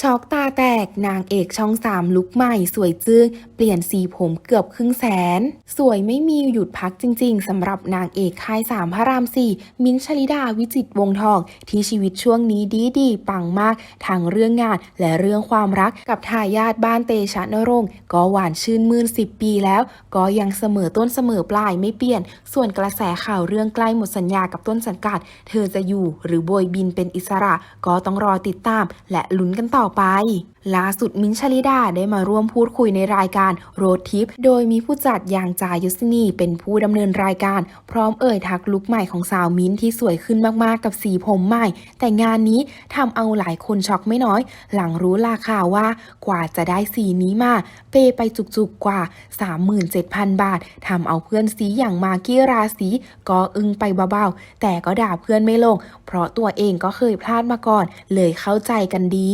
ช็อกตาแตกนางเอกช่องสามลุกใหม่ สวยจึง้งเปลี่ยนสีผมเกือบครึ่งแสน สวยไม่มีหยุดพักจริงๆสำหรับนางเอกค่ายสามพระรามสี่มิ้นชลิดาวิจิตวงทอง ที่ชีวิตช่วงนี้ดีดีปังมากทั้งเรื่องงานและเรื่องความรักกับทายาทบ้านเตชะนรงค์ก็หวานชื่นมื่นสิบปีแล้ว ก็ยังเสมอต้นเสมอปลายไม่เปลี่ยน ส่วนกระแสข่าวเรื่องใกล้หมดสัญญากับต้นสังกัด เธอจะอยู่หรือโบยบินเป็นอิสระ ก็ต้องรอติดตาม และลุ้นกันต่อไป ล่าสุดมิ้นชลิดาได้มาร่วมพูดคุยในรายการโรดทิปโดยมีผู้จัดอย่างจายุสนีเป็นผู้ดำเนินรายการ พร้อมเอ่ยทักลุคใหม่ของสาวมิ้นที่สวยขึ้นมากๆกับสีผมใหม่ แต่งานนี้ทำเอาหลายคนช็อกไม่น้อย หลังรู้ราคาว่ากว่าจะได้สีนี้มา เปไปจุกๆกว่า 37,000 บาททำเอาเพื่อนสีอย่างมากกี้ราศีก็อึ้งไปเบาๆแต่ก็ด่าเพื่อนไม่ลง เพราะตัวเองก็เคยพลาดมาก่อน เลยเข้าใจกันดี